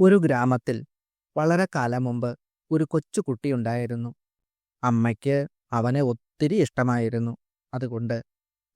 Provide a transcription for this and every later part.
ഒരു ഗ്രാമത്തിൽ വളരെ കാലം മുമ്പ് ഒരു കൊച്ചു കുട്ടിയുണ്ടായിരുന്നു അമ്മയ്ക്ക് അവനെ ഒത്തിരി ഇഷ്ടമായിരുന്നു. അതുകൊണ്ട്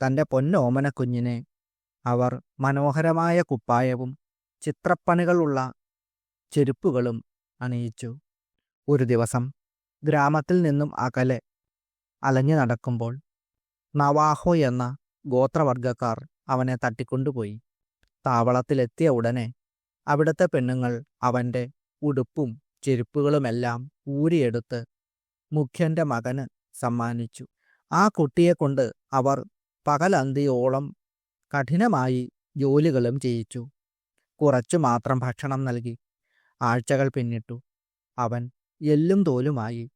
തന്റെ പൊന്നോമന കുഞ്ഞിനെ അവർ മനോഹരമായ കുപ്പായവും ചിത്രപ്പണികളുള്ള ചെരുപ്പുകളും അണിയിച്ചു. ഒരു ദിവസം ഗ്രാമത്തിൽ നിന്നും അകലെ അലഞ്ഞു നടക്കുമ്പോൾ നവാഹോ എന്ന ഗോത്രവർഗക്കാർ അവനെ തട്ടിക്കൊണ്ടുപോയി. താവളത്തിലെത്തിയ ഉടനെ അവിടുത്തെ പെണ്ണുങ്ങൾ അവന്റെ ഉടുപ്പും ചെരുപ്പുകളുമെല്ലാം ഊരിയെടുത്ത് മുഖ്യന്റെ മകന് സമ്മാനിച്ചു. ആ കുട്ടിയെക്കൊണ്ട് അവർ പകലന്തിയോളം കഠിനമായി ജോലികളും ചെയ്യിച്ചു. കുറച്ചു മാത്രം ഭക്ഷണം നൽകി. ആഴ്ചകൾ പിന്നിട്ടു. അവൻ എല്ലും തോലുമായി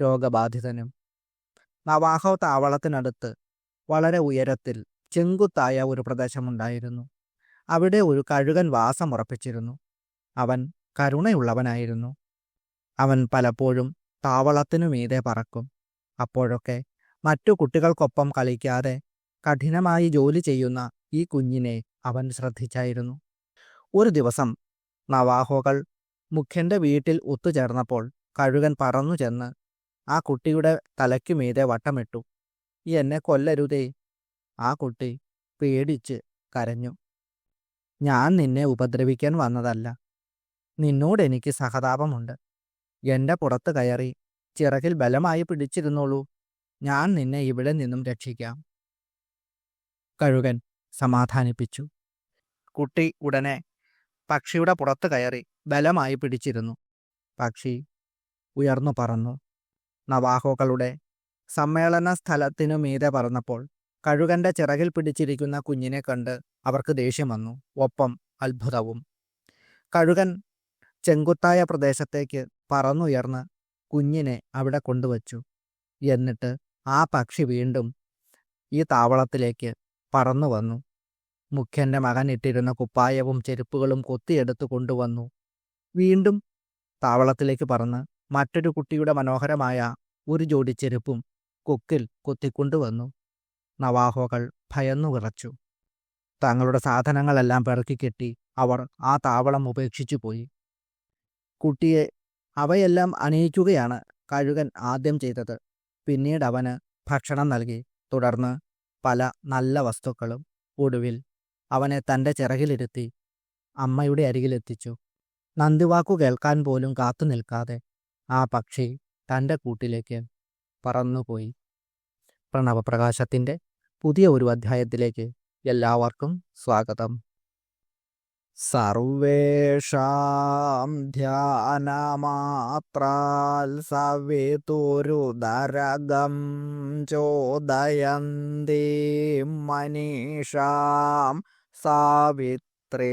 രോഗബാധിതനും. നവാഹോ താവളത്തിനടുത്ത് വളരെ ഉയരത്തിൽ ചെങ്കുത്തായ ഒരു പ്രദേശമുണ്ടായിരുന്നു. അവിടെ ഒരു കഴുകൻ വാസമുറപ്പിച്ചിരുന്നു അവൻ കരുണയുള്ളവനായിരുന്നു. അവൻ പലപ്പോഴും താവളത്തിനു മീതെ പറക്കും. അപ്പോഴൊക്കെ മറ്റു കുട്ടികൾക്കൊപ്പം കളിക്കാതെ കഠിനമായി ജോലി ചെയ്യുന്ന ഈ കുഞ്ഞിനെ അവൻ ശ്രദ്ധിച്ചായിരുന്നു. ഒരു ദിവസം നവാഹോകൾ മുഖ്യന്റെ വീട്ടിൽ ഒത്തുചേർന്നപ്പോൾ കഴുകൻ പറന്നു ചെന്ന് ആ കുട്ടിയുടെ തലയ്ക്കു മീതെ വട്ടമിട്ടു. എന്നെ കൊല്ലരുതേ ആ കുട്ടി പേടിച്ച് കരഞ്ഞു. ഞാൻ നിന്നെ ഉപദ്രവിക്കാൻ വന്നതല്ല. നിന്നോട് എനിക്ക് സഹതാപമുണ്ട്. എന്റെ പുറത്ത് കയറി ചിറകിൽ ബലമായി പിടിച്ചിരുന്നോളൂ. ഞാൻ നിന്നെ ഇവിടെ നിന്നും രക്ഷിക്കാം. കഴുകൻ സമാധാനിപ്പിച്ചു. കുട്ടി ഉടനെ പക്ഷിയുടെ പുറത്ത് കയറി ബലമായി പിടിച്ചിരുന്നു. പക്ഷി ഉയർന്നു പറന്നു. നവാഹോകളുടെ സമ്മേളന സ്ഥലത്തിനു മീതെ പറന്നപ്പോൾ കഴുകന്റെ ചിറകിൽ പിടിച്ചിരിക്കുന്ന കുഞ്ഞിനെ കണ്ട് അവർക്ക് ദേഷ്യം വന്നു. ഒപ്പം അത്ഭുതവും. കഴുകൻ ചെങ്കുത്തായ പ്രദേശത്തേക്ക് പറന്നുയർന്ന് കുഞ്ഞിനെ അവിടെ കൊണ്ടുവച്ചു. എന്നിട്ട് ആ പക്ഷി വീണ്ടും ഈ താവളത്തിലേക്ക് പറന്നു വന്നു. മുഖ്യന്റെ മകൻ ഇട്ടിരുന്ന കുപ്പായവും ചെരുപ്പുകളും കൊത്തിയെടുത്ത് കൊണ്ടുവന്നു. വീണ്ടും താവളത്തിലേക്ക് പറന്ന് മറ്റൊരു കുട്ടിയുടെ മനോഹരമായ ഒരു ജോഡി ചെരുപ്പും കൊക്കിൽ കൊത്തിക്കൊണ്ടുവന്നു. നവാഹോകൾ ഭയന്നു വിറച്ചു. തങ്ങളുടെ സാധനങ്ങളെല്ലാം പെറുക്കിക്കെട്ടി അവർ ആ താവളം ഉപേക്ഷിച്ചു പോയി. കുട്ടിയെ അവയെല്ലാം അണിയിക്കുകയാണ് കഴുകൻ ആദ്യം ചെയ്തത്. പിന്നീട് അവന് ഭക്ഷണം നൽകി. തുടർന്ന് പല നല്ല വസ്തുക്കളും ഒടുവിൽ അവനെ തന്റെ ചിറകിലിരുത്തി അമ്മയുടെ അരികിലെത്തിച്ചു. നന്ദിവാക്കു കേൾക്കാൻ പോലും കാത്തു നിൽക്കാതെ ആ പക്ഷി തന്റെ കൂട്ടിലേക്ക് പറന്നുപോയി. പ്രണവപ്രകാശത്തിന്റെ പുതിയ ഒരു അധ്യായത്തിലേക്ക് എല്ലാവർക്കും സ്വാഗതം. സർവേഷാം ധ്യാനമാത്രാൽ സവിതുരുദരകം ചോദയന്തി മനീഷാം സാവിത്രേ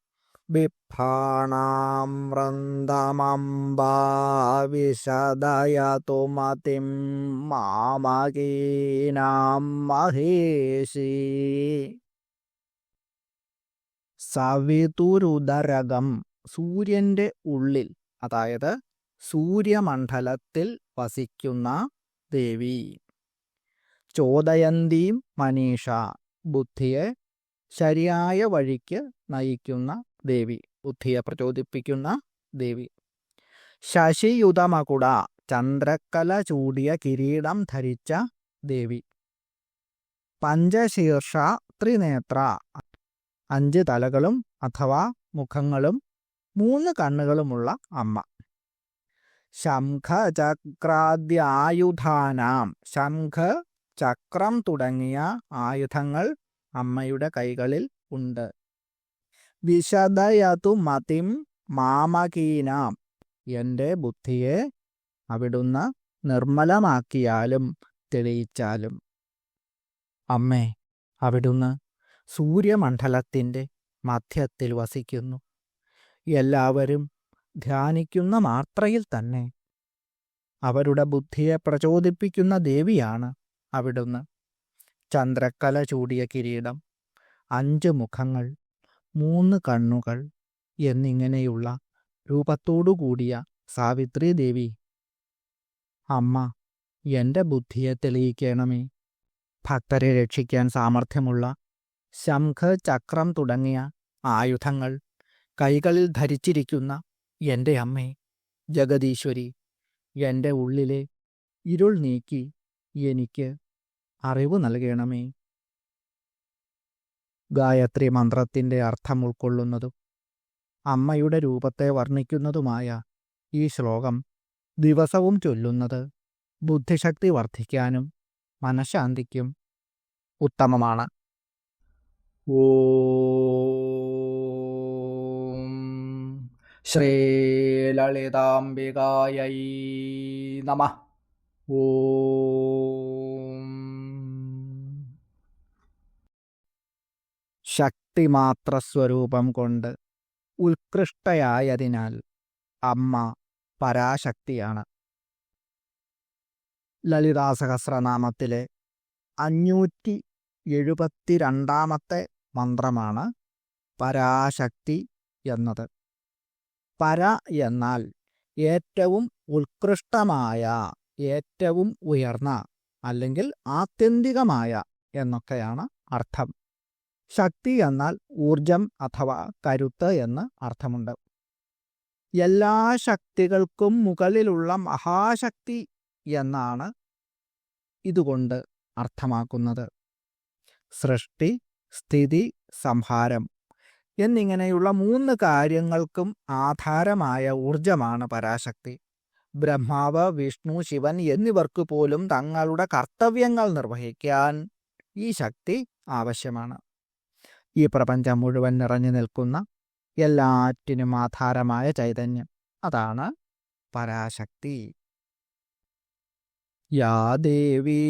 വൃന്ദമംബാ വിശദയതു മതിം മാമകീനാം മഹേഷി സവിതുരുദരകം സൂര്യന്റെ ഉള്ളിൽ അതായത് സൂര്യമണ്ഡലത്തിൽ വസിക്കുന്ന ദേവി. ചോദയന്തീം മനീഷ ബുദ്ധിയെ ശരിയായ വഴിക്ക് നയിക്കുന്ന ദേവി ബുദ്ധിയെ പ്രചോദിപ്പിക്കുന്ന ദേവി. ശശിയുതമകുട ചന്ദ്രക്കല ചൂടിയ കിരീടം ധരിച്ച ദേവി. പഞ്ചശീർഷ ത്രിനേത്ര അഞ്ച് തലകളും അഥവാ മുഖങ്ങളും മൂന്ന് കണ്ണുകളുമുള്ള അമ്മ. ശംഖചക്രാദ്യായുധാനാം ശംഖ ചക്രം തുടങ്ങിയ ആയുധങ്ങൾ അമ്മയുടെ കൈകളിൽ ഉണ്ട്. വിശദയതു മതിം മാമകീനാം. എന്റെ ബുദ്ധിയെ അവിടുന്ന് നിർമ്മലമാക്കിയാലും തെളിയിച്ചാലും. അമ്മേ അവിടുന്ന് സൂര്യമണ്ഡലത്തിന്റെ മധ്യത്തിൽ വസിക്കുന്നു. എല്ലാവരും ധ്യാനിക്കുന്ന മാത്രയിൽ തന്നെ. അവരുടെ ബുദ്ധിയെ പ്രചോദിപ്പിക്കുന്ന ദേവിയാണ് അവിടുന്ന്. ചന്ദ്രക്കല ചൂടിയ കിരീടം അഞ്ച് മുഖങ്ങൾ മൂന്ന് കണ്ണുകൾ എന്നിങ്ങനെയുള്ള രൂപത്തോടു കൂടിയ സാവിത്രി ദേവി. അമ്മ എന്റെ ബുദ്ധിയെ തെളിയിക്കണമേ. ഭക്തരെ രക്ഷിക്കാൻ സാമർഥ്യമുള്ള ശംഖ ചക്രം തുടങ്ങിയ ആയുധങ്ങൾ കൈകളിൽ ധരിച്ചിരിക്കുന്ന എന്റെ അമ്മേ ജഗദീശ്വരി എന്റെ ഉള്ളിലെ ഇരുൾ നീക്കി എനിക്ക് അറിവ് നൽകണമേ. ഗായത്രി മന്ത്രത്തിന്റെ അർത്ഥം ഉൾക്കൊള്ളുന്നതും അമ്മയുടെ രൂപത്തെ വർണിക്കുന്നതുമായ ഈ ശ്ലോകം ദിവസവും ചൊല്ലുന്നത് ബുദ്ധിശക്തി വർദ്ധിക്കാനും മനഃശാന്തിക്കും ഉത്തമമാണ്. ഓം ശ്രീലളിതാംബികായൈ നമ. ഓം ശക്തിമാത്രസ്വരൂപം കൊണ്ട് ഉത്കൃഷ്ടയായതിനാൽ അമ്മ പരാശക്തിയാണ്. ലളിതാസഹസ്രനാമത്തിലെ അഞ്ഞൂറ്റി എഴുപത്തിരണ്ടാമത്തെ മന്ത്രമാണ് പരാശക്തി എന്നത്. പര എന്നാൽ ഏറ്റവും ഉത്കൃഷ്ടമായ ഏറ്റവും ഉയർന്ന അല്ലെങ്കിൽ ആത്യന്തികമായ എന്നൊക്കെയാണ് അർത്ഥം. ശക്തി എന്നാൽ ഊർജം അഥവാ കരുത്ത് എന്ന് അർത്ഥമുണ്ട്. എല്ലാ ശക്തികൾക്കും മുകളിലുള്ള മഹാശക്തി എന്നാണ് ഇതുകൊണ്ട് അർത്ഥമാക്കുന്നത്. സൃഷ്ടി സ്ഥിതി സംഹാരം എന്നിങ്ങനെയുള്ള മൂന്ന് കാര്യങ്ങൾക്കും ആധാരമായ ഊർജമാണ് പരാശക്തി. ബ്രഹ്മാവ് വിഷ്ണു ശിവൻ എന്നിവർക്ക് പോലും തങ്ങളുടെ കർത്തവ്യങ്ങൾ നിർവഹിക്കാൻ ഈ ശക്തി ആവശ്യമാണ്. ഈ പ്രപഞ്ചം മുഴുവൻ നിറഞ്ഞു നിൽക്കുന്ന എല്ലാറ്റിനും ആധാരമായ ചൈതന്യം. അതാണ് പരാശക്തി. യാ ദേവീ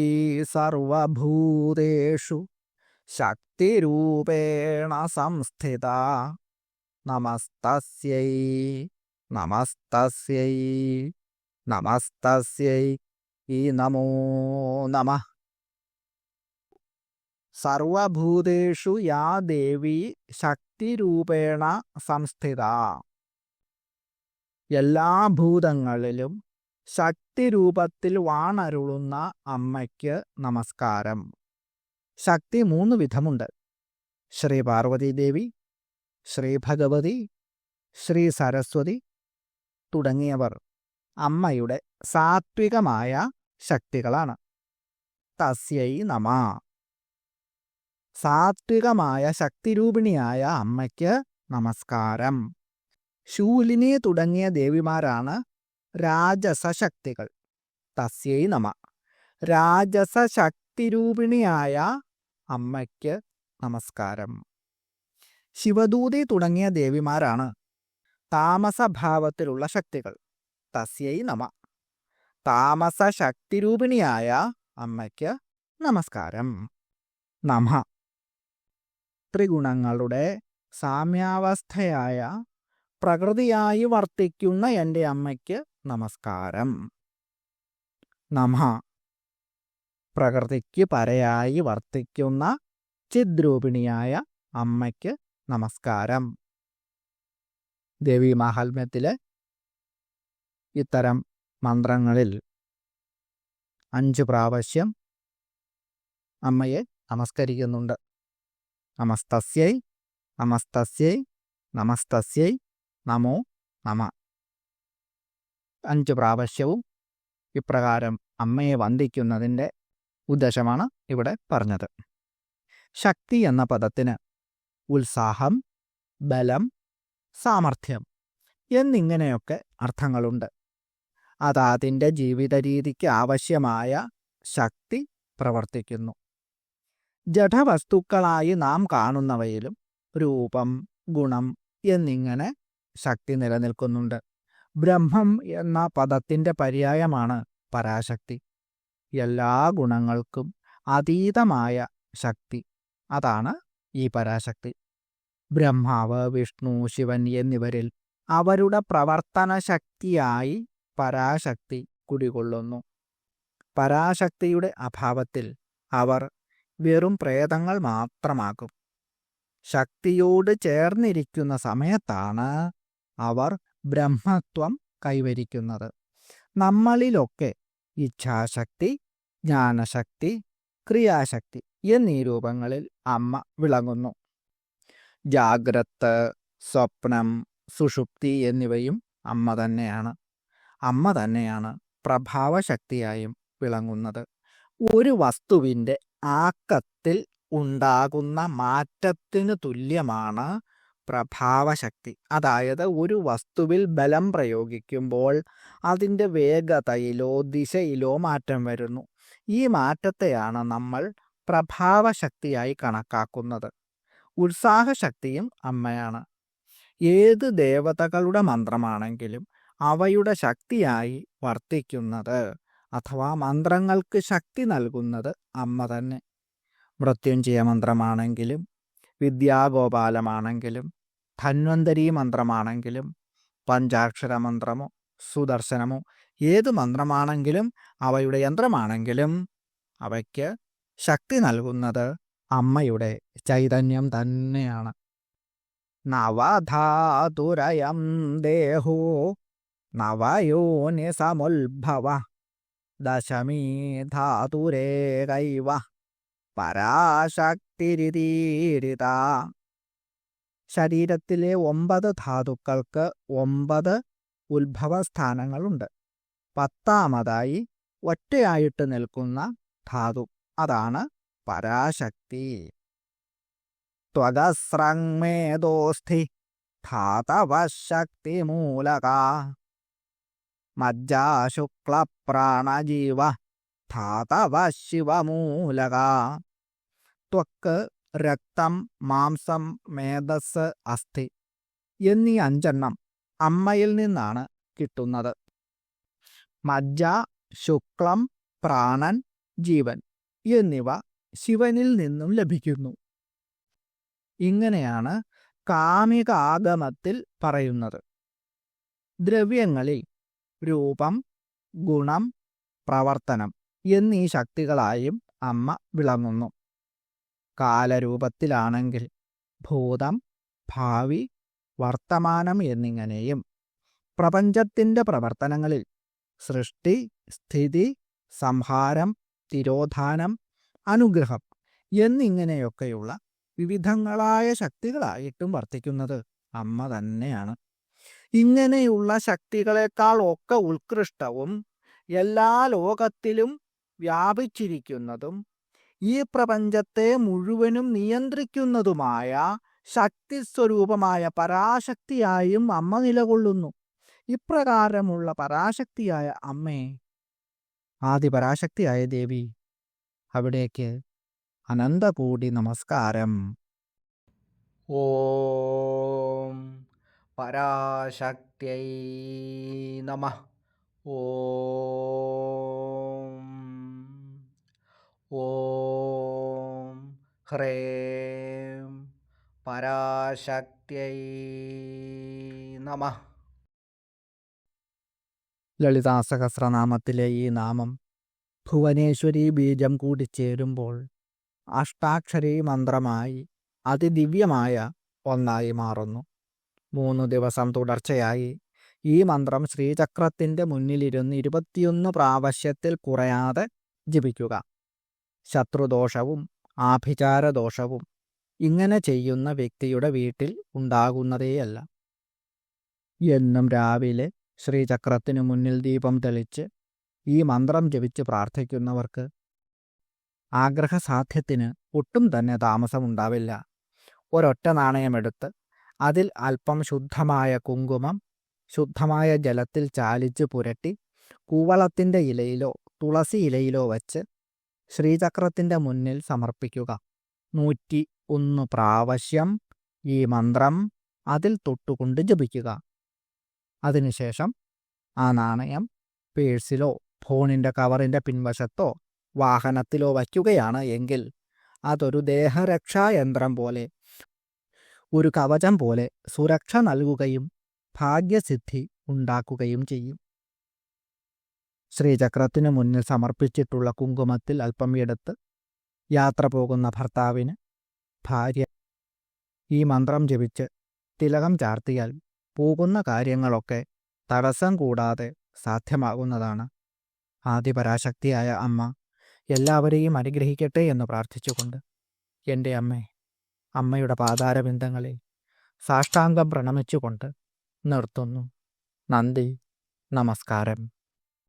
സർവഭൂതേഷു ശക്തിരൂപേണ സംസ്ഥിത. നമസ്തസ്യൈ നമസ്തസ്യൈ നമസ്തസ്യൈ ഈ നമോ നമ. സർവഭൂതേഷു യാ ദേവി ശക്തിരൂപേണ സംസ്ഥിത. എല്ലാ ഭൂതങ്ങളിലും ശക്തിരൂപത്തിൽ വാണരുളുന്ന അമ്മയ്ക്ക് നമസ്കാരം. ശക്തി മൂന്ന് വിധമുണ്ട്. ശ്രീ പാർവതി ദേവി ശ്രീ ഭഗവതി ശ്രീ സരസ്വതി തുടങ്ങിയവർ അമ്മയുടെ സാത്വികമായ ശക്തികളാണ്. തസ്യൈ നമ. സാത്വികമായ ശക്തിരൂപിണിയായ അമ്മയ്ക്ക് നമസ്കാരം. ശൂലിനി തുടങ്ങിയ ദേവിമാരാണ് രാജസശക്തികൾ. തസ്യൈ നമ. രാജസശക്തിരൂപിണിയായ അമ്മയ്ക്ക് നമസ്കാരം. ശിവദൂതി തുടങ്ങിയ ദേവിമാരാണ് താമസഭാവത്തിലുള്ള ശക്തികൾ. തസ്യൈ നമ. താമസശക്തിരൂപിണിയായ അമ്മയ്ക്ക് നമസ്കാരം. നമ. ത്രിഗുണങ്ങളുടെ സാമ്യാവസ്ഥയായ പ്രകൃതിയായി വർത്തിക്കുന്ന എന്റെ അമ്മയ്ക്ക് നമസ്കാരം. നമ. പ്രകൃതിക്ക് പരയായി വർത്തിക്കുന്ന ചിദ്രൂപിണിയായ അമ്മയ്ക്ക് നമസ്കാരം. ദേവി മാഹാത്മ്യത്തിലെ ഇത്തരം മന്ത്രങ്ങളിൽ അഞ്ച് പ്രാവശ്യം അമ്മയെ നമസ്കരിക്കുന്നുണ്ട്. നമസ്തസ്യൈ നമസ്തസ്യൈ നമസ്തസ്യൈ നമോ നമ അഞ്ച് പ്രാവശ്യവും ഇപ്രകാരം അമ്മയെ വന്ദിക്കുന്നതിന്റെ ഉദ്ദേശമാണ് ഇവിടെ പറഞ്ഞത്. ശക്തി എന്ന പദത്തിന് ഉത്സാഹം ബലം സാമർഥ്യം എന്നിങ്ങനെയൊക്കെ അർത്ഥങ്ങളുണ്ട്. അതാതിന്റെ ജീവിത രീതിക്ക് ആവശ്യമായ ശക്തി പ്രവർത്തിക്കുന്നു. ജഡവസ്തുക്കളായി നാം കാണുന്നവയിലും രൂപം ഗുണം എന്നിങ്ങനെ ശക്തി നിലനിൽക്കുന്നുണ്ട്. ബ്രഹ്മം എന്ന പദത്തിന്റെ പര്യായമാണ് പരാശക്തി. എല്ലാ ഗുണങ്ങൾക്കും അതീതമായ ശക്തി. അതാണ് ഈ പരാശക്തി. ബ്രഹ്മാവ് വിഷ്ണു ശിവൻ എന്നിവരിൽ അവരുടെ പ്രവർത്തന ശക്തിയായി പരാശക്തി കുടികൊള്ളുന്നു. പരാശക്തിയുടെ അഭാവത്തിൽ അവർ വെറും പ്രേതങ്ങൾ മാത്രമാകും ശക്തിയോട് ചേർന്നിരിക്കുന്ന സമയത്താണ് അവർ ബ്രഹ്മത്വം കൈവരിക്കുന്നത്. നമ്മളിലൊക്കെ ഇച്ഛാശക്തി ജ്ഞാനശക്തി ക്രിയാശക്തി എന്നീ രൂപങ്ങളിൽ അമ്മ വിളങ്ങുന്നു. ജാഗ്രത് സ്വപ്നം സുഷുപ്തി എന്നിവയും അമ്മ തന്നെയാണ്. അമ്മ തന്നെയാണ് പ്രഭാവശക്തിയായും വിളങ്ങുന്നത്. ഒരു വസ്തുവിന്റെ ആക്കത്തിൽ ഉണ്ടാകുന്ന മാറ്റത്തിന് തുല്യമാണ് പ്രഭാവശക്തി. അതായത് ഒരു വസ്തുവിൽ ബലം പ്രയോഗിക്കുമ്പോൾ അതിന്റെ വേഗതയിലോ ദിശയിലോ മാറ്റം വരുന്നു. ഈ മാറ്റത്തെയാണ് നമ്മൾ പ്രഭാവശക്തിയായി കണക്കാക്കുന്നത്. ഉത്സാഹശക്തിയും അമ്മയാണ്. ഏത് ദേവതകളുടെ മന്ത്രമാണെങ്കിലും അവയുടെ ശക്തിയായി വർത്തിക്കുന്നത് അഥവാ മന്ത്രങ്ങൾക്ക് ശക്തി നൽകുന്നത് അമ്മ തന്നെ. മൃത്യുഞ്ജയ മന്ത്രമാണെങ്കിലും വിദ്യാഗോപാലമാണെങ്കിലും ധന്വന്തരി മന്ത്രമാണെങ്കിലും പഞ്ചാക്ഷര മന്ത്രമോ സുദർശനമോ ഏത് മന്ത്രമാണെങ്കിലും അവയുടെ യന്ത്രമാണെങ്കിലും അവയ്ക്ക് ശക്തി നൽകുന്നത് അമ്മയുടെ ചൈതന്യം തന്നെയാണ്. നവധാതുരയം ദേഹോ നവയോനി സമുത്ഭവ ദശമീ ധാതുരേകൈവ പരാശക്തിരിതീരിത. ശരീരത്തിലെ ഒമ്പത് ധാതുക്കൾക്ക് ഒമ്പത് ഉത്ഭവസ്ഥാനങ്ങളുണ്ട്. പത്താമതായി ഒറ്റയായിട്ട് നിൽക്കുന്ന ധാതു അതാണ് പരാശക്തി. ത്വകസ്രങ്മേദോസ്ഥി ധാതവശക്തിമൂലക. മജ്ജാശുക്ലപ്രാണജീവ ധാതവ ശിവമൂലക. ത്വക്ക് രക്തം മാംസം മേധസ് അസ്ഥി എന്നീ അഞ്ചെണ്ണം അമ്മയിൽ നിന്നാണ് കിട്ടുന്നത്. മജ്ജ ശുക്ലം പ്രാണൻ ജീവൻ എന്നിവ ശിവനിൽ നിന്നും ലഭിക്കുന്നു. ഇങ്ങനെയാണ് കാമികാഗമത്തിൽ പറയുന്നത്. ദ്രവ്യങ്ങളിൽ രൂപം ഗുണം പ്രവർത്തനം എന്നീ ശക്തികളായും അമ്മ വിളങ്ങുന്നു. കാലരൂപത്തിലാണെങ്കിൽ ഭൂതം ഭാവി വർത്തമാനം എന്നിങ്ങനെയും പ്രപഞ്ചത്തിന്റെ പ്രവർത്തനങ്ങളിൽ സൃഷ്ടി സ്ഥിതി സംഹാരം തിരോധാനം അനുഗ്രഹം എന്നിങ്ങനെയൊക്കെയുള്ള വിവിധങ്ങളായ ശക്തികളായിട്ടും വർത്തിക്കുന്നത് അമ്മ തന്നെയാണ്. ഇങ്ങനെയുള്ള ശക്തികളെക്കാൾ ഒക്കെ ഉത്കൃഷ്ടവും എല്ലാ ലോകത്തിലും വ്യാപിച്ചിരിക്കുന്നതും ഈ പ്രപഞ്ചത്തെ മുഴുവനും നിയന്ത്രിക്കുന്നതുമായ ശക്തി സ്വരൂപമായ പരാശക്തിയായും അമ്മ നിലകൊള്ളുന്നു. ഇപ്രകാരമുള്ള പരാശക്തിയായ അമ്മേ ആദിപരാശക്തിയായ ദേവി അവിടേക്ക് അനന്തകൂടി നമസ്കാരം. ഓം പരാശക്തിയൈ നമ. ഓം. ഓം. ഹ്രേം. പരാശക്തിയൈ നമ. ലളിതാസഹസ്രനാമത്തിലെ ഈ നാമം ഭുവനേശ്വരി ബീജം കൂടി ചേരുമ്പോൾ അഷ്ടാക്ഷരീ മന്ത്രമായി അതിദിവ്യമായ ഒന്നായി മാറുന്നു. മൂന്ന് ദിവസം തുടർച്ചയായി. ഈ മന്ത്രം ശ്രീചക്രത്തിന്റെ മുന്നിലിരുന്ന് ഇരുപത്തിയൊന്ന് പ്രാവശ്യത്തിൽ കുറയാതെ ജപിക്കുക. ശത്രുദോഷവും ആഭിചാരദോഷവും ഇങ്ങനെ ചെയ്യുന്ന വ്യക്തിയുടെ വീട്ടിൽ ഉണ്ടാകുന്നതേയല്ല. എന്നും രാവിലെ ശ്രീചക്രത്തിനു മുന്നിൽ ദീപം തെളിച്ച് ഈ മന്ത്രം ജപിച്ച് പ്രാർത്ഥിക്കുന്നവർക്ക് ആഗ്രഹസാധ്യത്തിന് ഒട്ടും തന്നെ താമസമുണ്ടാവില്ല. ഒരൊറ്റ നാണയമെടുത്ത് അതിൽ അല്പം ശുദ്ധമായ കുങ്കുമം ശുദ്ധമായ ജലത്തിൽ ചാലിച്ച് പുരട്ടി കൂവളത്തിന്റെ ഇലയിലോ തുളസി ഇലയിലോ വച്ച് ശ്രീചക്രത്തിന്റെ മുന്നിൽ സമർപ്പിക്കുക. നൂറ്റി ഒന്ന് പ്രാവശ്യം ഈ മന്ത്രം അതിൽ തൊട്ടുകൊണ്ട് ജപിക്കുക. അതിനുശേഷം ആ നാണയം പേഴ്സിലോ ഫോണിന്റെ കവറിന്റെ പിൻവശത്തോ വാഹനത്തിലോ വയ്ക്കുകയാണ് എങ്കിൽ അതൊരു ദേഹരക്ഷാ യന്ത്രം പോലെ ഒരു കവചം പോലെ സുരക്ഷ നൽകുകയും ഭാഗ്യസിദ്ധി ഉണ്ടാക്കുകയും ചെയ്യും. ശ്രീചക്രത്തിനു മുന്നിൽ സമർപ്പിച്ചിട്ടുള്ള കുങ്കുമത്തിൽ അല്പം എടുത്ത് യാത്ര പോകുന്ന ഭർത്താവിന് ഭാര്യ ഈ മന്ത്രം ജപിച്ച് തിലകം ചാർത്തിയാൽ പോകുന്ന കാര്യങ്ങളൊക്കെ തടസ്സം കൂടാതെ സാധ്യമാകുന്നതാണ്. ആദിപരാശക്തിയായ അമ്മ എല്ലാവരെയും അനുഗ്രഹിക്കട്ടെ എന്ന് പ്രാർത്ഥിച്ചുകൊണ്ട് എന്റെ അമ്മേ അമ്മയുടെ പാതാരബിന്ദങ്ങളിൽ സാഷ്ടാംഗം പ്രണമിച്ചുകൊണ്ട് നിർത്തുന്നു. നന്ദി. നമസ്കാരം.